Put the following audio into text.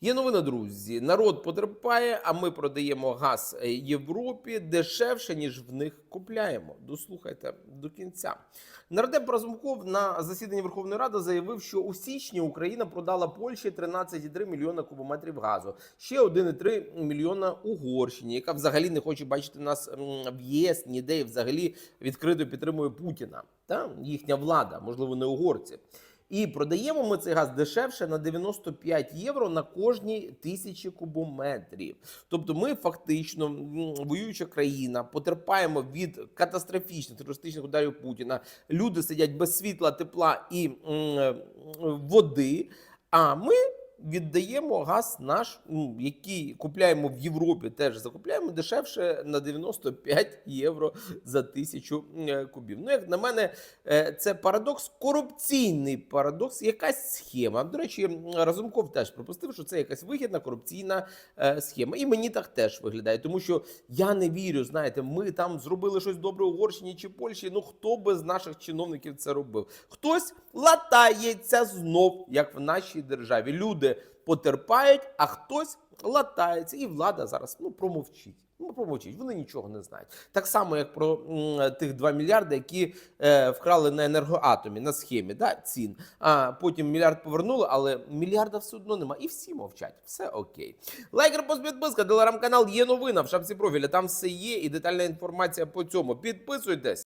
Є новина, друзі. Народ потерпає, а ми продаємо газ е, Європі дешевше, ніж в них купляємо. Дослухайте до кінця. Нардеп Разумков на засіданні Верховної Ради заявив, що у січні Україна продала Польщі 13,3 мільйона кубометрів газу, ще 1,3 мільйона Угорщині, яка взагалі не хоче бачити нас в ЄС ніде і взагалі відкрито підтримує Путіна. Та їхня влада, можливо, не угорці. І продаємо ми цей газ дешевше на 95 євро на кожній тисячі кубометрів. Тобто, ми фактично, воююча країна, потерпаємо від катастрофічних терористичних ударів Путіна. Люди сидять без світла, тепла і м, води. А ми віддаємо газ наш, який купляємо в Європі, теж закупляємо дешевше на 95 євро за тисячу е, кубів. Ну, як на мене, е, це парадокс, корупційний парадокс, якась схема. До речі, Разумков теж припустив, що це якась вигідна корупційна е, схема. І мені так теж виглядає, тому що я не вірю. Знаєте, ми там зробили щось добре Угорщині чи Польщі. Ну хто би з наших чиновників це робив? Хтось латається знов, як в нашій державі. Люди потерпають, а хтось латається, і влада зараз ну промовчить. Ну, промовчить, вони нічого не знають. Так само, як про м, тих 2 мільярди, які е, вкрали на енергоатомі на схемі да, цін. А потім мільярд повернули, але мільярда все одно нема. І всі мовчать. Все окей. Лайк, репост, телеграм-канал є новина в шапці профіля. Там все є і детальна інформація по цьому. Підписуйтесь.